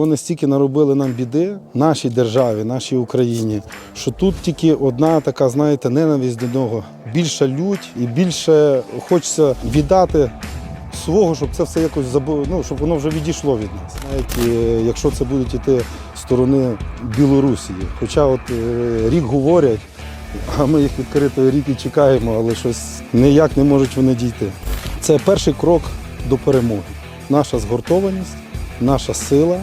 Вони стільки наробили нам біди, нашій державі, нашій Україні, що тут тільки одна така, знаєте, ненависть до нього. Більша лють і більше хочеться віддати свого, щоб це все якось забу... ну, щоб воно вже відійшло від нас. Навіть е, якщо це будуть іти з сторони Білорусі. Хоча от е, рік говорять, а ми їх відкритої ріки чекаємо, але щось ніяк не можуть вони дійти. Це перший крок до перемоги. Наша згуртованість, наша сила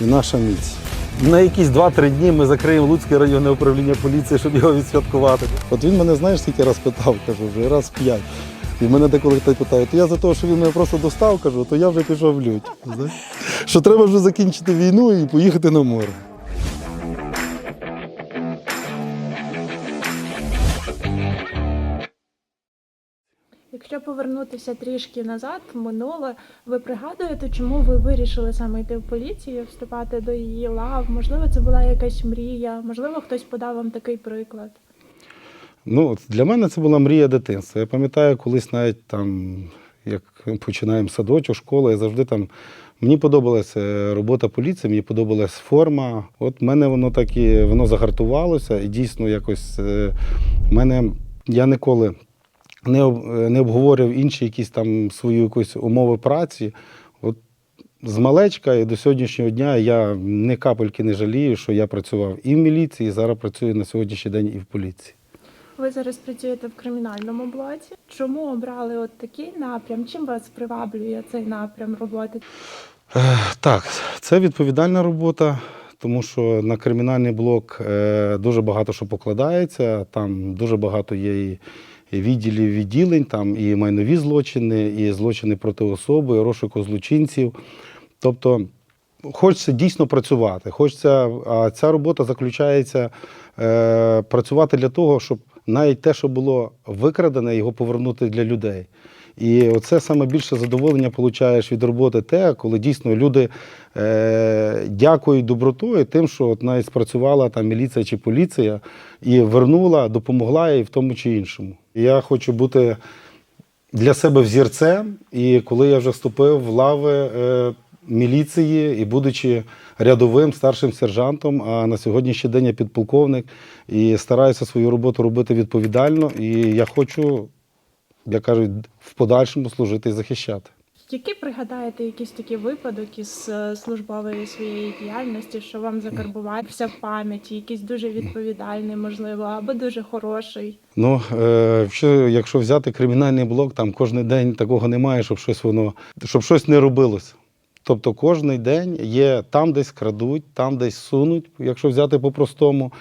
і наша міць. На якісь 2-3 дні ми закриємо Луцьке районне управління поліції, щоб його відсвяткувати. От він мене знаєш, скільки раз питав, кажу, вже раз п'ять. І мене деколи хтось питає, то я за те, що він мене просто достав, кажу, то я вже пішов в лють. Що треба вже закінчити війну і поїхати на море. Якщо повернутися трішки назад, в минуле, ви пригадуєте, чому ви вирішили саме йти в поліцію, вступати до її лав? Можливо, це була якась мрія, можливо, хтось подав вам такий приклад. Ну, для мене це була мрія дитинства. Я пам'ятаю, колись навіть там, як починаємо садочок, школа, я завжди там. Мені подобалася робота поліції, мені подобалась форма. От в мене воно так і воно загартувалося, і дійсно якось е, мене я ніколи не, об- не обговорював інші якісь там свої якісь умови праці. От з малечка і до сьогоднішнього дня я ні капельки не жалію, що я працював і в міліції, і зараз працюю на сьогоднішній день і в поліції. Ви зараз працюєте в кримінальному блоці. Чому обрали от такий напрям? Чим вас приваблює цей напрям роботи? Е, Так, це відповідальна робота, тому що на кримінальний блок е, дуже багато що покладається. Там дуже багато є і відділів відділень, там і майнові злочини, і злочини проти особи, і розшуку злочинців. Тобто хочеться дійсно працювати. Хочеться, а ця робота заключається е, працювати для того, щоб навіть те, що було викрадене, його повернути для людей. І оце саме більше задоволення получаєш від роботи те, коли дійсно люди е, дякують добротою тим, що от навіть спрацювала там міліція чи поліція і вернула, допомогла їй в тому чи іншому. Я хочу бути для себе взірцем, і коли я вже вступив в лави е, міліції і будучи рядовим старшим сержантом, а на сьогоднішній день я підполковник і стараюся свою роботу робити відповідально. І я хочу, як кажуть, в подальшому служити і захищати. Які пригадаєте якісь такі випадок із е, службової своєї діяльності, що вам закарбувався в пам'яті, якийсь дуже відповідальний, можливо, або дуже хороший? Ну, е, якщо, якщо взяти кримінальний блок, там кожен день такого немає, щоб щось воно, щоб щось не робилось. Тобто кожен день є там десь крадуть, там десь сунуть, якщо взяти по-простому.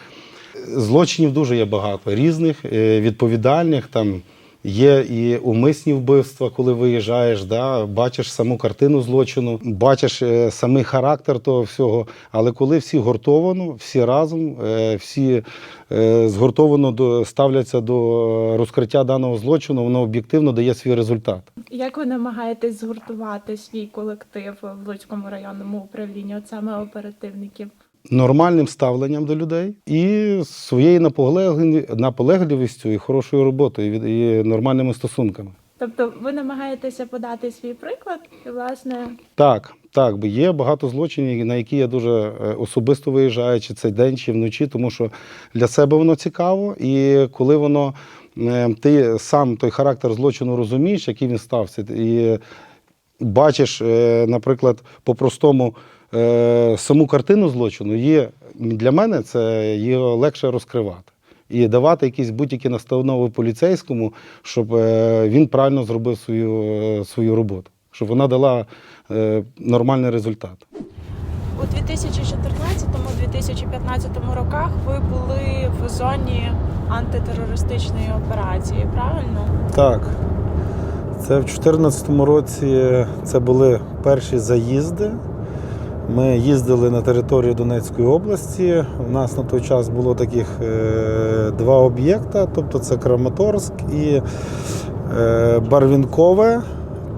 Злочинів дуже є багато, різних, е, відповідальних. Там є і умисні вбивства, коли виїжджаєш, да, бачиш саму картину злочину, бачиш е, самий характер того всього. Але коли всі гуртовано, всі разом, е, всі е, згуртовано до, ставляться до розкриття даного злочину, воно об'єктивно дає свій результат. Як ви намагаєтесь згуртувати свій колектив в Луцькому районному управлінні, от саме оперативників? Нормальним ставленням до людей і своєю наполегливістю і хорошою роботою, і нормальними стосунками. Тобто ви намагаєтеся подати свій приклад, і власне Так, так, бо є багато злочинів, на які я дуже е, особисто виїжджаю, чи цей день, чи вночі, тому що для себе воно цікаво, і коли воно е, ти сам той характер злочину розумієш, який він стався, і бачиш, е, наприклад, по-простому е, саму картину злочину, є для мене це його легше розкривати. І давати якісь будь-які настанови поліцейському, щоб е, він правильно зробив свою, е, свою роботу, щоб вона дала е, нормальний результат. у 2014-2015 роках ви були в зоні антитерористичної операції, правильно? Так. Це в 2014 році це були перші заїзди. Ми їздили на територію Донецької області. У нас на той час було таких е, два об'єкта, тобто це Краматорськ і е, Барвінкове.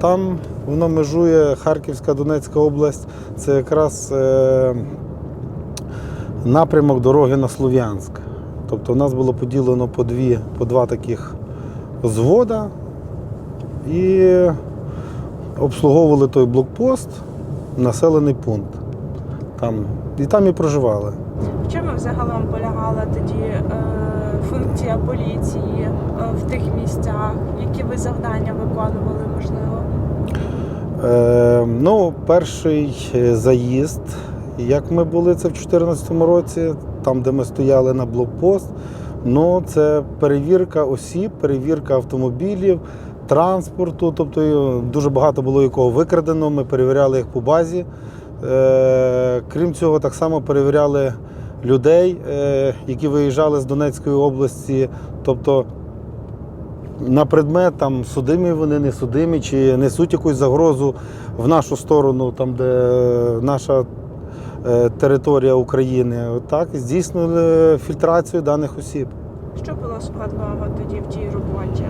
Там воно межує Харківська Донецька область. Це якраз е, напрямок дороги на Слов'янськ. Тобто у нас було поділено по, дві, по два таких взвода і обслуговували той блокпост, населений пункт. Там, і там і проживали. В чому взагалом полягала тоді е, функція поліції е, в тих місцях? Які ви завдання виконували, можливо? Е, ну, перший е, заїзд, як ми були це в 2014 році, там, де ми стояли на блокпост. Ну, це перевірка осіб, перевірка автомобілів, транспорту. Тобто е, дуже багато було якого викрадено. Ми перевіряли їх по базі. Е, крім цього, так само перевіряли людей, е, які виїжджали з Донецької області. Тобто на предмет там судимі вони, не судимі, чи несуть якусь загрозу в нашу сторону, там де наша е, територія України. Так, здійснили фільтрацію даних осіб. Що було складного тоді в тій роботі?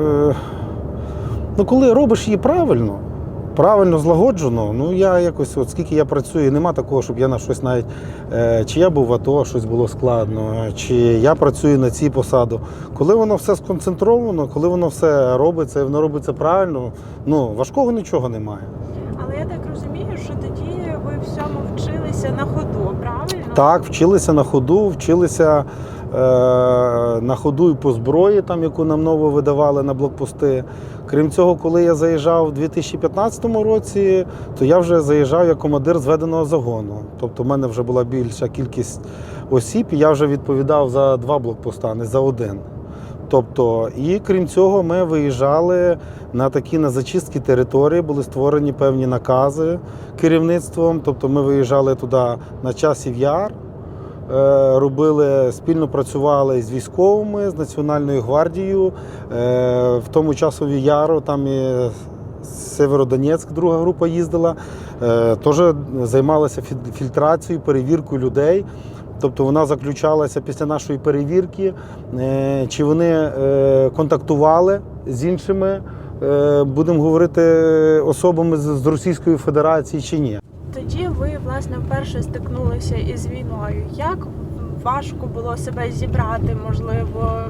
Е, ну, коли робиш її правильно, правильно злагоджено, ну я якось, от скільки я працюю, нема такого, щоб я на щось навіть, е, чи я був в АТО, щось було складно, чи я працюю на цій посаду. Коли воно все сконцентровано, коли воно все робиться і воно робиться правильно, ну важкого нічого немає. Але я так розумію, що тоді ви всьому вчилися на ходу, правильно? Так, вчилися на ходу, вчилися на ходу і по зброї, там, яку нам ново видавали на блокпости. Крім цього, коли я заїжджав у 2015 році, то я вже заїжджав як командир зведеного загону. Тобто в мене вже була більша кількість осіб, і я вже відповідав за два блокпоста, не за один. Тобто, і крім цього, ми виїжджали на такі на зачистки території, були створені певні накази керівництвом. Тобто ми виїжджали туди на часів яр, е, робили, спільно працювали з військовими, з Національною гвардією. Е, В тому часові яру там і Северодонецьк, друга група їздила, е, теж займалася фі- фільтрацією, перевіркою людей. Тобто вона заключалася після нашої перевірки, е, чи вони е, контактували з іншими, е, будемо говорити, особами з Російської Федерації чи ні. Тоді ви власне вперше стикнулися із війною. Як важко було себе зібрати, можливо,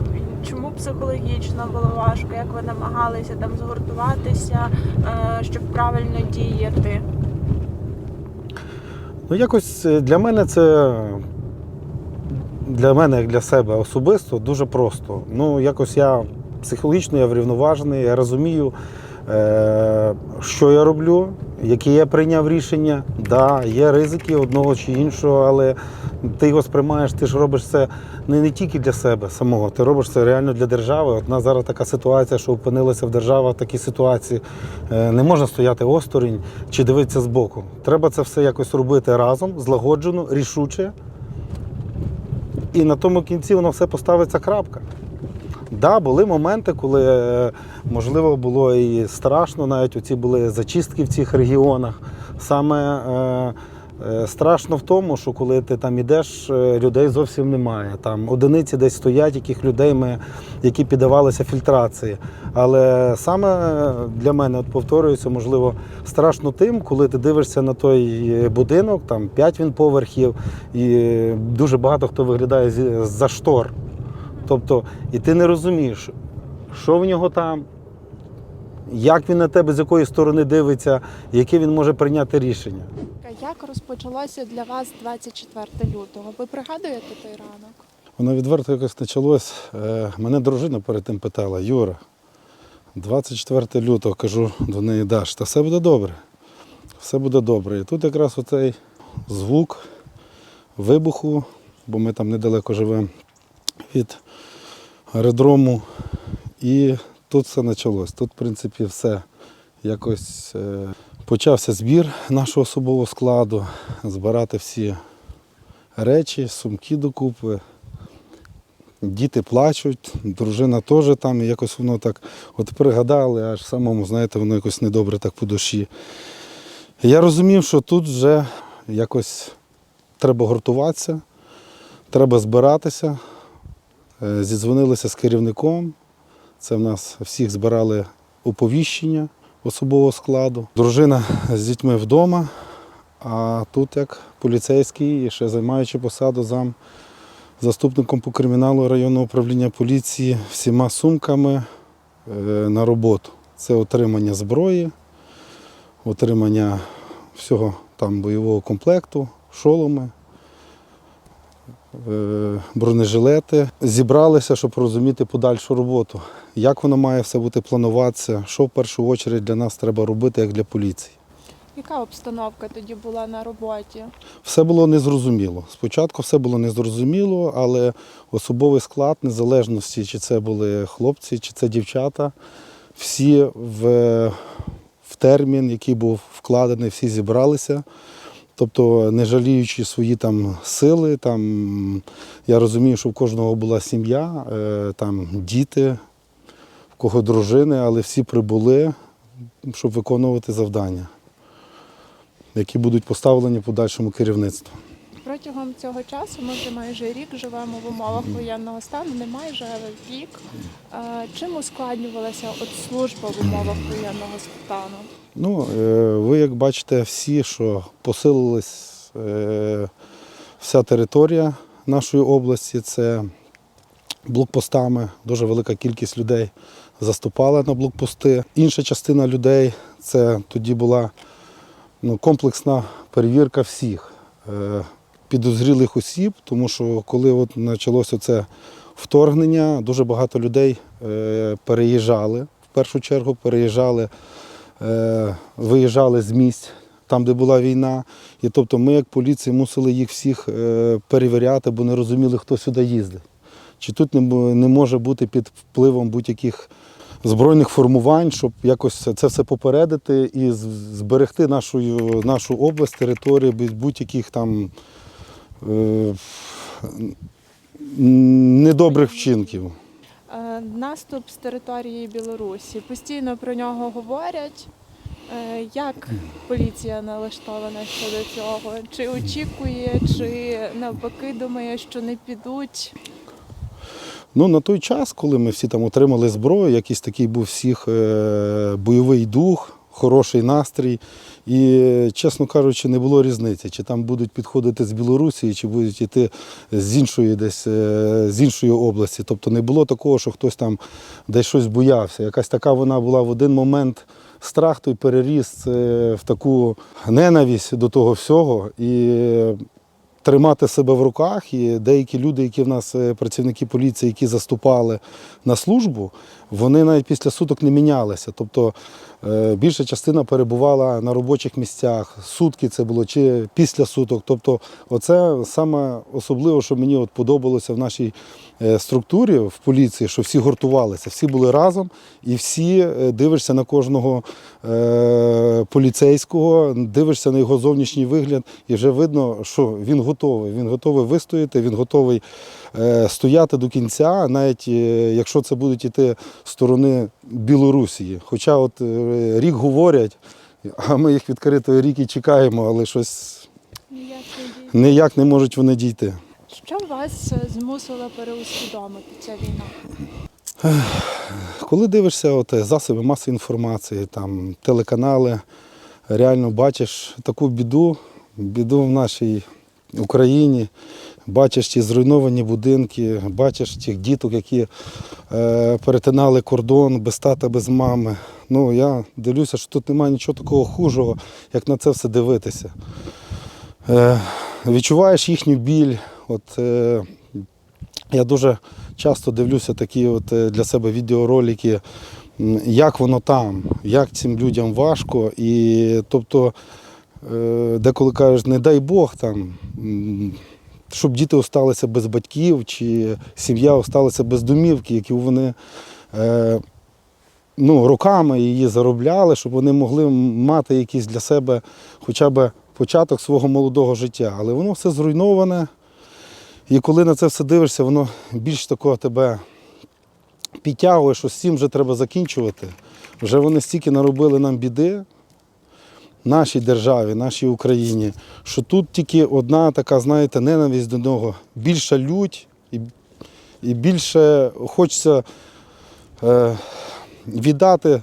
чому психологічно було важко? Як ви намагалися там згуртуватися, е, щоб правильно діяти? Ну, якось е, для мене це для мене, як для себе особисто, дуже просто. Ну, якось я психологічно я врівноважений, я розумію, що я роблю, які я прийняв рішення. Да, є ризики одного чи іншого, але ти його сприймаєш, ти ж робиш це не, не тільки для себе самого, ти робиш це реально для держави. От нас зараз така ситуація, що опинилася в держава в такій ситуації. Е, Не можна стояти осторонь чи дивитися збоку. Треба це все якось робити разом, злагоджено, рішуче. І на тому кінці воно все поставиться крапка. Да, були моменти, коли е, можливо було і страшно, навіть оці були зачистки в цих регіонах. Саме е, е, страшно в тому, що коли ти там ідеш, е, людей зовсім немає. Там одиниці десь стоять, яких людей ми, які піддавалися фільтрації. Але саме для мене, от повторююся, можливо, страшно тим, коли ти дивишся на той будинок, там п'ять він поверхів, і дуже багато хто виглядає за штор. Тобто, і ти не розумієш, що в нього там, як він на тебе, з якої сторони дивиться, яке він може прийняти рішення. Як розпочалося для вас 24 лютого? Ви пригадуєте той ранок? Воно відверто якось почалось. Е, Мене дружина перед тим питала, Юра, 24 лютого кажу до неї, Даш, та все буде добре. Все буде добре. І тут якраз оцей звук вибуху, бо ми там недалеко живемо від аеродрому. І тут все почалось. Тут, в принципі, все якось е, почався збір нашого особового складу, збирати всі речі, сумки докупи. Діти плачуть, дружина теж там, і якось воно так от пригадали, аж самому, знаєте, воно якось недобре так по душі. Я розумів, що тут вже якось треба гуртуватися, треба збиратися. Е, Зідзвонилися з керівником. Це в нас всіх збирали оповіщення особового складу. Дружина з дітьми вдома, а тут як поліцейський і ще займаючи посаду зам заступником по криміналу районного управління поліції всіма сумками е, на роботу. Це отримання зброї, отримання всього там бойового комплекту, шоломи, бронежилети. Зібралися, щоб розуміти подальшу роботу. Як воно має все бути плануватися, що в першу чергу для нас треба робити, як для поліції. Яка обстановка тоді була на роботі? Все було незрозуміло. Спочатку все було незрозуміло, але особовий склад, незалежності, чи це були хлопці, чи це дівчата, всі в, в термін, який був вкладений, всі зібралися. Тобто, не жаліючи свої там сили, там, я розумію, що в кожного була сім'я, е, там діти, в кого дружини, але всі прибули, щоб виконувати завдання, які будуть поставлені подальшому керівництву. Протягом цього часу ми вже майже рік живемо в умовах воєнного стану, не майже але рік. Чим ускладнювалася от служба в умовах воєнного стану? Ну, е, ви як бачите, всі, що посилилась е, вся територія нашої області, це блокпостами. Дуже велика кількість людей заступала на блокпости. Інша частина людей це тоді була ну, комплексна перевірка всіх е, підозрілих осіб, тому що коли от почалося це вторгнення, дуже багато людей е, переїжджали. В першу чергу переїжджали е, виїжджали з місць, там, де була війна. І тобто ми, як поліція, мусили їх всіх е, перевіряти, бо не розуміли, хто сюди їздить. Чи тут не, може бути під впливом будь-яких збройних формувань, щоб якось це все попередити і зберегти нашу, нашу область, територію без будь-яких там недобрих вчинків. Е, Наступ з території Білорусі. Постійно про нього говорять. Е, Як поліція налаштована щодо цього? Чи очікує, чи навпаки думає, що не підуть? Ну, на той час, коли ми всі там отримали зброю, якийсь такий був всіх е, бойовий дух, хороший настрій. І, чесно кажучи, не було різниці, чи там будуть підходити з Білорусі, чи будуть йти з іншої десь е, з іншої області. Тобто не було такого, що хтось там десь щось боявся. Якась така вона була в один момент страх, той переріс е, в таку ненависть до того всього. І тримати себе в руках. І деякі люди, які в нас е, працівники поліції, які заступали на службу, вони навіть після суток не мінялися. Тобто е, більша частина перебувала на робочих місцях. Сутки це було чи після суток. Тобто, оце саме особливо, що мені от подобалося в нашій е, структурі в поліції, що всі гуртувалися, всі були разом і всі е, дивишся на кожного поліцейського, дивишся на його зовнішній вигляд, і вже видно, що він готовий. Він готовий вистояти, він готовий стояти до кінця, навіть е, якщо це будуть іти сторони Білорусі. Хоча от е, рік говорять, а ми їх відкритої ріки чекаємо, але щось Ніяк не ніяк не можуть вони дійти. Що вас е, змусило переусвідомити ця війна? Коли дивишся от, е, засоби масової інформації, там, телеканали, реально бачиш таку біду, біду в нашій Україні, бачиш ті зруйновані будинки, бачиш тих діток, які е, перетинали кордон без тата, без мами. Ну, я дивлюся, що тут немає нічого такого хужого, як на це все дивитися. Е, відчуваєш їхню біль. От, е, я дуже часто дивлюся такі от е, для себе відеоролики, як воно там, як цим людям важко. І тобто, деколи кажуть, не дай Бог там. Щоб діти залишилися без батьків, чи сім'я залишилася без домівки, які вони е, ну, роками її заробляли, щоб вони могли мати якийсь для себе хоча б початок свого молодого життя. Але воно все зруйноване. І коли на це все дивишся, воно більш такого тебе підтягує, що з цим вже треба закінчувати. Вже вони стільки наробили нам біди нашій державі, нашій Україні, що тут тільки одна така, знаєте, ненависть до нього, більша лють і, і більше хочеться е, віддати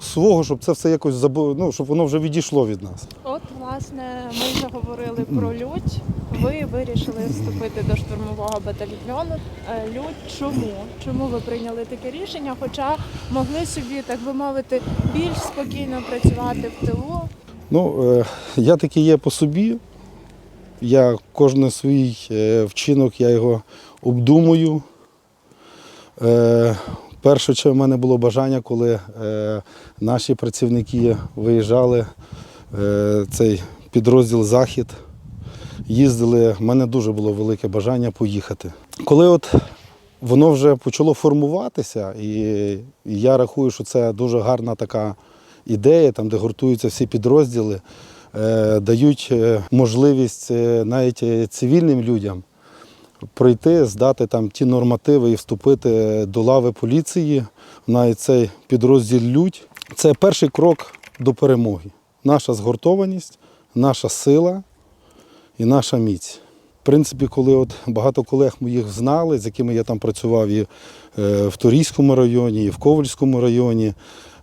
свого, щоб це все якось забу... ну, щоб воно вже відійшло від нас. От, власне, ми вже говорили про лють. Ви вирішили вступити до штурмового батальйону. Е, Лють чому? Чому ви прийняли таке рішення? Хоча могли собі, так би мовити, більш спокійно працювати в тилу. Ну, е, я такий є по собі. Я кожен свій е, вчинок, я його обдумую. Е, перше, що в мене було бажання, коли наші працівники виїжджали, цей підрозділ Захід, їздили, в мене дуже було велике бажання поїхати. Коли от воно вже почало формуватися, і я рахую, що це дуже гарна така ідея, там, де гуртуються всі підрозділи, е, дають е, можливість е, навіть цивільним людям пройти, здати там ті нормативи і вступити до лави поліції, навіть цей підрозділ Людь. Це перший крок до перемоги. Наша згуртованість, наша сила і наша міць. В принципі, коли от багато колег моїх знали, з якими я там працював і в Торійському районі, і в Ковальському районі,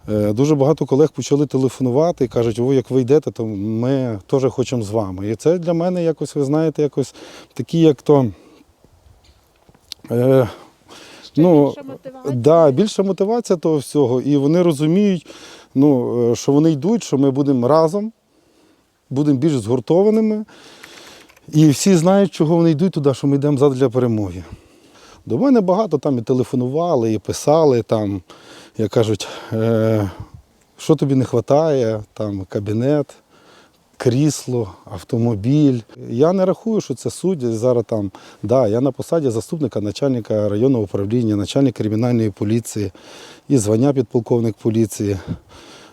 дуже багато колег почали телефонувати і кажуть, о, як ви йдете, то ми теж хочемо з вами. І це для мене якось, ви знаєте, якось такі, як то. Е, Ну, більша мотивація. Да, більша мотивація того всього. І вони розуміють, ну, е, що вони йдуть, що ми будемо разом, будемо більш згуртованими. І всі знають, чого вони йдуть туди, що ми йдемо задля перемоги. До мене багато там і телефонували, і писали, там, як кажуть, е, що тобі не вистачає, там кабінет, крісло, автомобіль. Я не рахую, що це суть. Зараз там, да, я на посаді заступника начальника районного управління, начальник кримінальної поліції і звання підполковник поліції.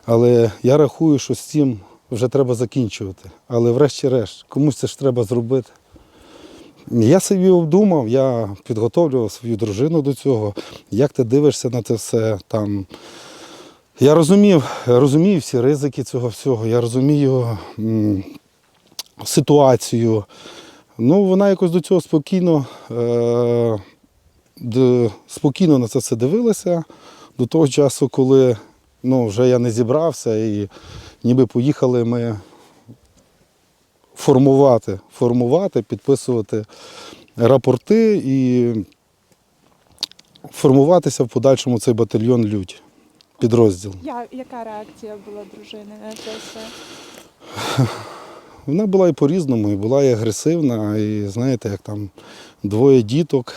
Але я рахую, що з цим вже треба закінчувати. Але врешті-решт, комусь це ж треба зробити. Я собі обдумав, я підготовлював свою дружину до цього. Як ти дивишся на це все там. Я розумів, розумію всі ризики цього всього, я розумію м, ситуацію. Ну, вона якось до цього спокійно, е, д- спокійно на це все дивилася до того часу, коли ну, вже я не зібрався і ніби поїхали ми формувати, формувати, підписувати рапорти і формуватися в подальшому цей батальйон Людь, підрозділ. Я, яка реакція була дружини на це все? Вона була і по-різному, і була і агресивна, і знаєте, як там двоє діток,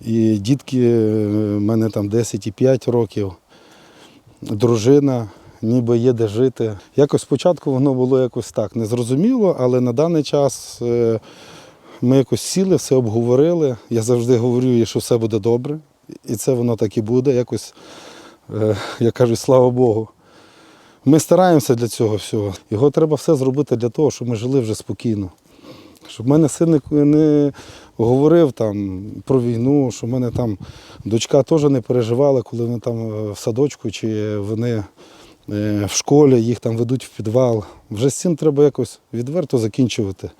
і дітки в мене там 10 і 5 років, дружина, ніби є де жити. Якось спочатку воно було якось так незрозуміло, але на даний час е, ми якось сіли, все обговорили. Я завжди говорю, що все буде добре, і це воно так і буде. Якось, е, я кажу, слава Богу. Ми стараємося для цього всього. Його треба все зробити для того, щоб ми жили вже спокійно. Щоб в мене син не- говорив там про війну, щоб мене там дочка теж не переживала, коли вони там е, в садочку чи вони в школі, їх там ведуть в підвал. Вже з цим треба якось відверто закінчувати.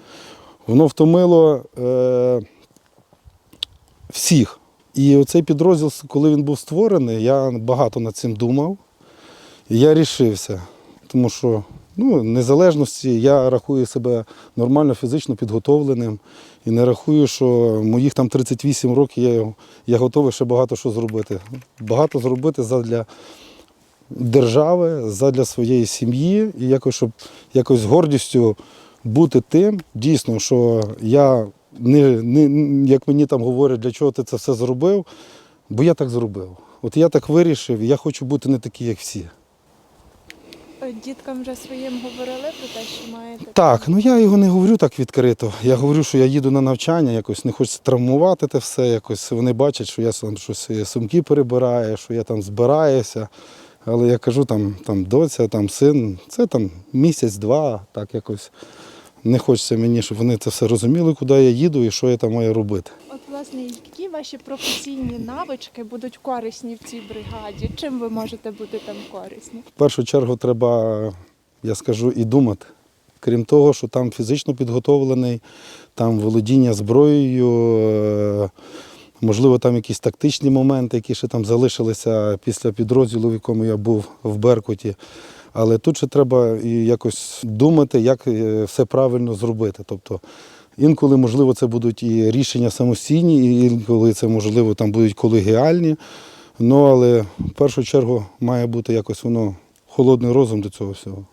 Воно втомило е, всіх. І оцей підрозділ, коли він був створений, я багато над цим думав. І я рішився, тому що ну, незалежності я рахую себе нормально фізично підготовленим і не рахую, що моїх там 38 років я, я готовий ще багато що зробити. Багато зробити задля держави, задля своєї сім'ї і якось, щоб якось з гордістю бути тим, дійсно, що я не, не як мені там говорять, для чого ти це все зробив, бо я так зробив. От я так вирішив, і я хочу бути не такий, як всі. Е, Діткам вже своїм говорили про те, що маєте. Так, ну я його не говорю так відкрито. Я говорю, що я їду на навчання, якось не хочеться травмувати те все. Якось вони бачать, що я там щось е, сумки перебираю, що я там збираюся. Але я кажу, там, там доця, там син, це там місяць-два, так якось. Не хочеться мені, щоб вони це все розуміли, куди я їду і що я там маю робити. От, власне, які ваші професійні навички будуть корисні в цій бригаді? Чим ви можете бути там корисні? В першу чергу треба, я скажу, і думати. Крім того, що там фізично підготовлений, там володіння зброєю, е, можливо, там якісь тактичні моменти, які ще там залишилися після підрозділу, в якому я був в Беркуті. Але тут ще треба якось думати, як е, все правильно зробити. Тобто інколи, можливо, це будуть і рішення самостійні, і інколи це, можливо, там будуть колегіальні. Ну, але в першу чергу має бути якось воно холодний розум до цього всього.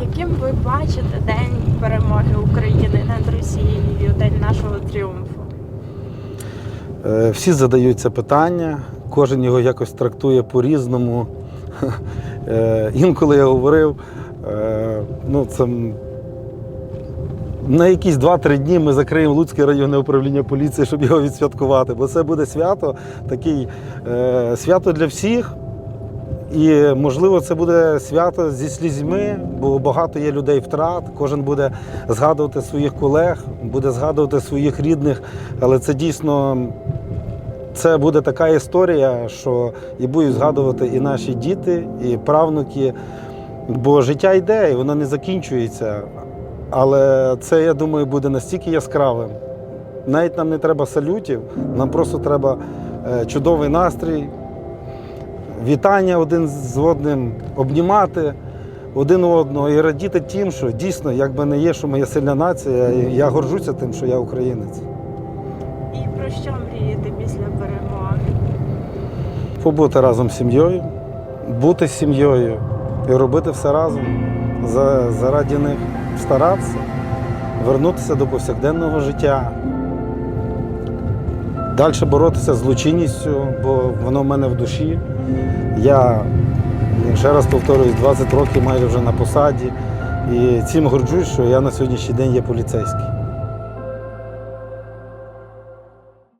Яким ви бачите день перемоги України над Росією, день нашого тріумфу? Е, Всі задаються питання, кожен його якось трактує по-різному. Е, Інколи я говорив, е, ну це на якісь 2-3 дні ми закриємо Луцьке районне управління поліції, щоб його відсвяткувати, бо це буде свято, такий свято для всіх. І можливо, це буде свято зі слізьми, бо багато є людей втрат. Кожен буде згадувати своїх колег, буде згадувати своїх рідних, але це дійсно це буде така історія, що і будуть згадувати і наші діти, і правнуки. Бо життя йде, і воно не закінчується. Але це, я думаю, буде настільки яскравим. Навіть нам не треба салютів, нам просто треба е, чудовий настрій, вітання один з одним, обнімати один одного і радіти тим, що дійсно, як би не є, що є сильна нація, і я горжуся тим, що я українець. І про що мрієте після перемоги? побути разом з сім'єю, бути з сім'єю і робити все разом за, заради них, старатися, вернутися до повсякденного життя, далі боротися з злочинністю, бо воно в мене в душі. Я ще раз повторююсь, 20 років майже вже на посаді. І цим горджусь, що я на сьогоднішній день є поліцейський.